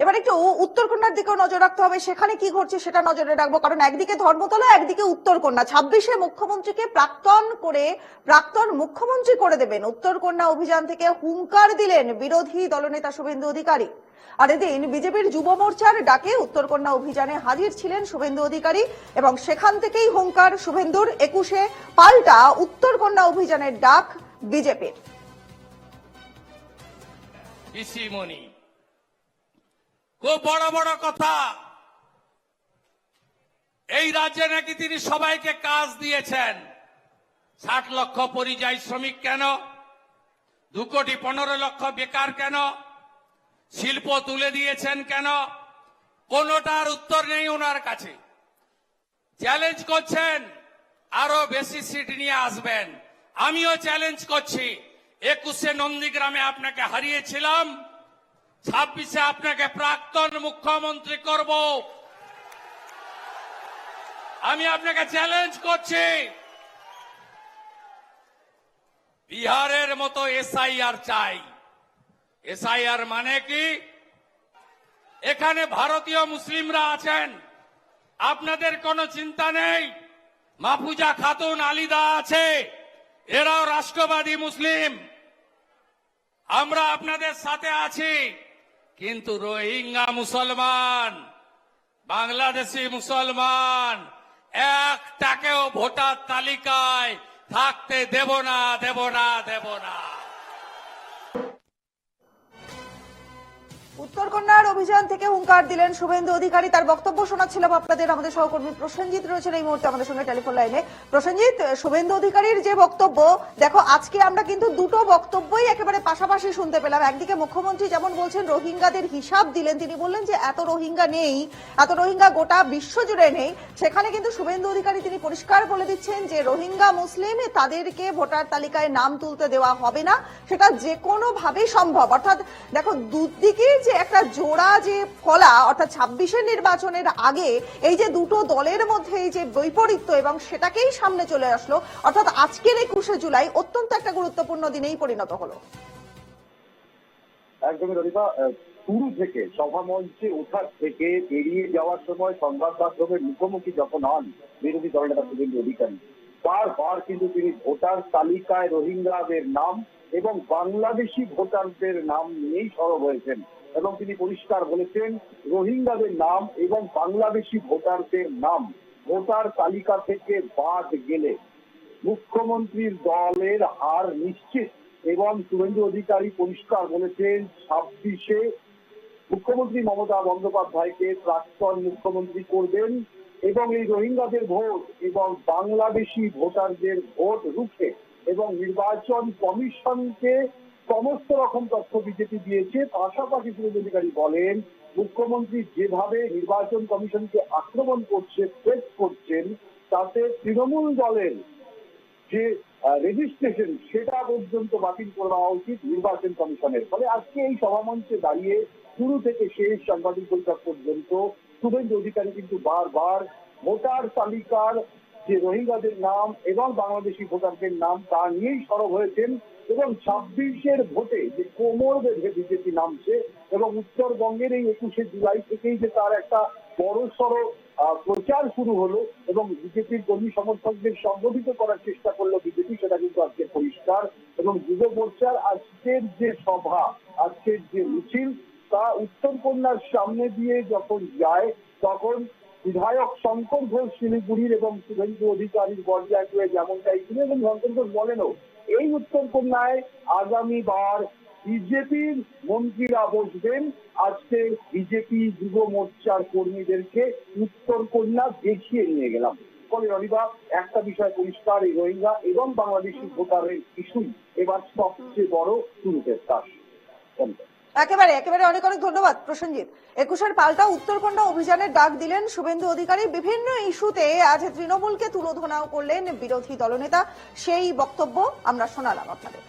এবার একটু উত্তরকন্যার দিকেও নজর রাখতে হবে। সেখানে কি ঘটছে সেটা নজরে রাখব। কারণ একদিকে ধর্মতলা, একদিকে উত্তরকন্যা। ছাব্বিশে মুখ্যমন্ত্রীকে প্রাক্তন করে, প্রাক্তন মুখ্যমন্ত্রী করে দেবেন উত্তরকন্যা অভিযান থেকে হুঙ্কার দিলেন বিরোধী দলনেতা শুভেন্দু অধিকারী। আর এদিন বিজেপির যুব মোর্চার ডাকে উত্তরকন্যা অভিযানে হাজির ছিলেন শুভেন্দু অধিকারী এবং সেখান থেকেই হুঙ্কার শুভেন্দুর একুশে পাল্টা উত্তরকন্যা অভিযানের ডাক বিজেপির। খুব বড় বড় কথা। এই রাজ্যে নাকি তিনি সবাইকে কাজ দিয়েছেন। ষাট লক্ষ পরিযায়ী শ্রমিক কেন? দু কোটি পনেরো লক্ষ বেকার কেন? শিল্প তুলে দিয়েছেন কেন? কোনোটার উত্তর নেই ওনার কাছে। চ্যালেঞ্জ করছেন, আরও বেশি সিট নিয়ে আসবেন। আমিও চ্যালেঞ্জ করছি। একুশে নন্দীগ্রামে আপনাকে হারিয়েছিলাম। ছাব্বিশে আপনাকে প্রাক্তন মুখ্যমন্ত্রী করব। আমি আপনাকে চ্যালেঞ্জ করছি। বিহারের মতো এসআইআর চাই। এসআইআর মানে কি? এখানে ভারতীয় মুসলিমরা আছেন। আপনাদের কোনো চিন্তা নেই? মাহফুজা খাতুন আলিদা আছে। এরাও রাষ্ট্রবাদী মুসলিম। আমরা আপনাদের সাথে আছি। কিন্তু রোহিঙ্গা মুসলমান, বাংলাদেশি মুসলমান, একটাকেও ভোটার তালিকায় থাকতে দেব না দেব না দেব না। উত্তরকন্যার অভিযান থেকে হুঙ্কার দিলেন শুভেন্দু অধিকারী। তার বক্তব্য শোনাচ্ছিলাম আপনাদের, আমাদের সহকর্মী প্রসেনজিৎ রয়েছেন এই মুহূর্তে আমাদের সঙ্গে টেলিফোন লাইনে। প্রসেনজিৎ, শুভেন্দু অধিকারীর যে বক্তব্য, দেখো আজকে আমরা কিন্তু দুটো বক্তব্যই একেবারে পাশাপাশি শুনতে পেলাম। একদিকে মুখ্যমন্ত্রী যেমন বলছেন, রোহিঙ্গাদের হিসাব দিলেন। তিনি বললেন যে এত রোহিঙ্গা নেই, এত রোহিঙ্গা গোটা বিশ্ব জুড়ে নেই। সেখানে কিন্তু শুভেন্দু অধিকারী তিনি পরিষ্কার বলে দিচ্ছেন যে রোহিঙ্গা মুসলিম, তাদেরকে ভোটার তালিকায় নাম তুলতে দেওয়া হবে না। সেটা যে কোনো ভাবে সম্ভব। অর্থাৎ দেখো দুদিকে যে একটা জোড়া যে ফলা অর্থাৎ ছাব্বিশের নির্বাচনের আগে এই যে দুটো দলের মধ্যে এই যে বৈপরীত্য এবং সেটাকেই সামনে চলে আসলো অর্থাৎ আজকের একুশে জুলাই অত্যন্ত একটা গুরুত্বপূর্ণ দিনেই পরিণত হলো। একদমই আহ, শুরু থেকে সভা মঞ্চে ওঠার থেকে বেরিয়ে যাওয়ার সময় সংবাদ মাধ্যমের মুখোমুখি যখন হন বিরোধী দলনেতা শুভেন্দু অধিকারী বারবার কিন্তু তিনি ভোটার তালিকায় রোহিঙ্গাদের নাম এবং বাংলাদেশি ভোটারদের নাম নিয়েই সরব হয়েছেন। এবং তিনি পরিষ্কার বলেছেন, রোহিঙ্গাদের নাম এবং বাংলাদেশি ভোটারদের নাম ভোটার তালিকা থেকে বাদ গেলে মুখ্যমন্ত্রীর দলের হার নিশ্চিত এবং শুভেন্দু অধিকারী পরিষ্কার বলেছেন, ছাব্বিশে মুখ্যমন্ত্রী মমতা বন্দ্যোপাধ্যায়কে প্রাক্তন মুখ্যমন্ত্রী করবেন এবং এই রোহিঙ্গাদের ভোট এবং বাংলাদেশি ভোটারদের ভোট রুখে এবং নির্বাচন কমিশনকে সমস্ত রকম তথ্য বিজেপি দিয়েছে। পাশাপাশি শুভেন্দু অধিকারী বলেন, মুখ্যমন্ত্রী যেভাবে নির্বাচন কমিশনকে আক্রমণ করছে থ্রেট করছেন, তাতে তৃণমূল দলের যে রেজিস্ট্রেশন সেটা পর্যন্ত বাতিল করে উচিত নির্বাচন কমিশনের। ফলে আজকে এই সভামঞ্চে দাঁড়িয়ে শুরু থেকে শেষ সাংবাদিক বৈঠক পর্যন্ত শুভেন্দু অধিকারী কিন্তু বারবার ভোটার তালিকার যে রোহিঙ্গাদের নাম এবং বাংলাদেশি ভোটারদের নাম তা নিয়েই সরব হয়েছেন এবং ছাব্বিশের ভোটে যে কোমর বেঁধে বিজেপি নামছে এবং উত্তরবঙ্গের এই একুশে জুলাই থেকেই যে তার একটা বড়সড় আহ, প্রচার শুরু হলো এবং বিজেপির কর্মী সমর্থকদের সংগঠিত করার চেষ্টা করল বিজেপি সেটা কিন্তু আজকে পরিষ্কার এবং যুব মোর্চার আজকের যে সভা আজকের যে মিছিল তা উত্তরকন্যার সামনে দিয়ে যখন যায় তখন বিধায়ক শঙ্কর ঘোষ শিলিগুড়ির এবং শুভেন্দু অধিকারীর পর্যায়ে যেমনটাই ছিল এবং শঙ্কর ঘোষ বলেনও, এই উত্তরকন্যায় আগামীবার বিজেপির মন্ত্রীরা বসবেন। আজকে বিজেপি যুব মোর্চার কর্মীদেরকে উত্তর কন্যা দেখিয়ে নিয়ে গেলাম। ফলে রনিবা একটা বিষয় পরিষ্কার, এই রোহিঙ্গা এবং বাংলাদেশি ভোটারের ইস্যুই এবার সবচেয়ে বড় শুরুতে তার একেবারে একেবারে অনেক অনেক ধন্যবাদ, প্রসেনজিৎ। একুশের পাল্টা উত্তরকন্যা অভিযানের ডাক দিলেন শুভেন্দু অধিকারী। বিভিন্ন ইস্যুতে আজ তৃণমূলকে তুলোধনাও করলেন বিরোধী দলনেতা। সেই বক্তব্য আমরা শোনালাম আপনাদের।